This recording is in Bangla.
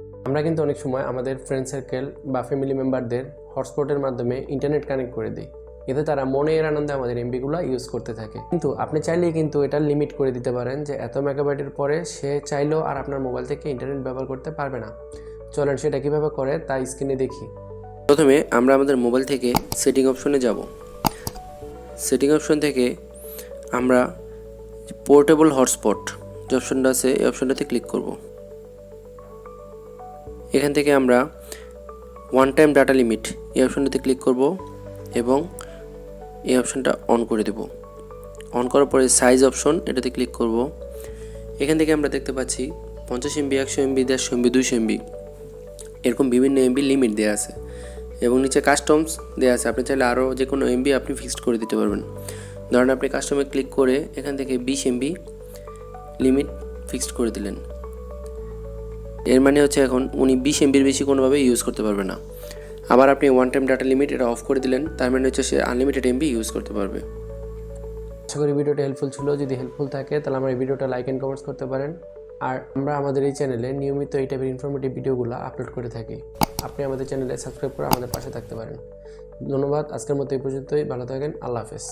আমরা কিন্তু অনেক সময় আমাদের ফ্রেন্ড সার্কেল বা ফ্যামিলি মেম্বারদের হটস্পটের মাধ্যমে ইন্টারনেট কানেক্ট করে দিই। এতে তারা মনের আনন্দে আমাদের এমবিগুলো ইউজ করতে থাকে। কিন্তু আপনি চাইলেই কিন্তু এটা লিমিট করে দিতে পারেন যে এত মেগাবাইটের পরে সে চাইলেও আর আপনার মোবাইল থেকে ইন্টারনেট ব্যবহার করতে পারবে না। চলেন সেটা কীভাবে করে তা স্ক্রিনে দেখি। প্রথমে আমরা আমাদের মোবাইল থেকে সেটিং অপশনে যাব। সেটিং অপশন থেকে আমরা পোর্টেবল হটস্পট যে অপশনটা আছে, এই অপশনটাতে ক্লিক করব। এখান থেকে আমরা ওয়ান টাইম ডাটা লিমিট এই অপশনটাতে ক্লিক করব এবং এই অপশনটা অন করে দেব। অন করার পরে সাইজ অপশন এটাতে ক্লিক করব। এখান থেকে আমরা দেখতে পাচ্ছি পঞ্চাশ এমবি একশো এমবি দেড়শো এমবি দুইশো এমবি এরকম বিভিন্ন এমবি লিমিট দেওয়া আছে এবং নিচে কাস্টমস দেওয়া আছে। আপনি চাইলে আরও যে কোনো এমবি আপনি ফিক্সড করে দিতে পারবেন। ধরেন আপনি কাস্টমে ক্লিক করে এখান থেকে বিশ এমবি লিমিট ফিক্সড করে দিলেন। এর মানে হচ্ছে এখন উনি বিশ এমবির বেশি কোনোভাবে ইউজ করতে পারবে না। আবার আপনি ওয়ান টাইম ডাটা লিমিট এটা অফ করে দিলেন, তার মানে হচ্ছে সে আনলিমিটেড এমবি ইউজ করতে পারবে। আশা করি ভিডিওটা হেল্পফুল ছিল, যদি হেল্পফুল থাকে তাহলে আমার এই ভিডিওটা লাইক অ্যান্ড কমেন্টস করতে পারেন। আর আমরা আমাদের এই চ্যানেলে নিয়মিত এই টাইপের ইনফরমেটিভ ভিডিওগুলো আপলোড করে থাকি। আপনি আমাদের চ্যানেলে সাবস্ক্রাইব করে আমাদের পাশে থাকতে পারেন। ধন্যবাদ, আজকের মতো এই পর্যন্তই। ভালো থাকেন, আল্লাহ হাফেজ।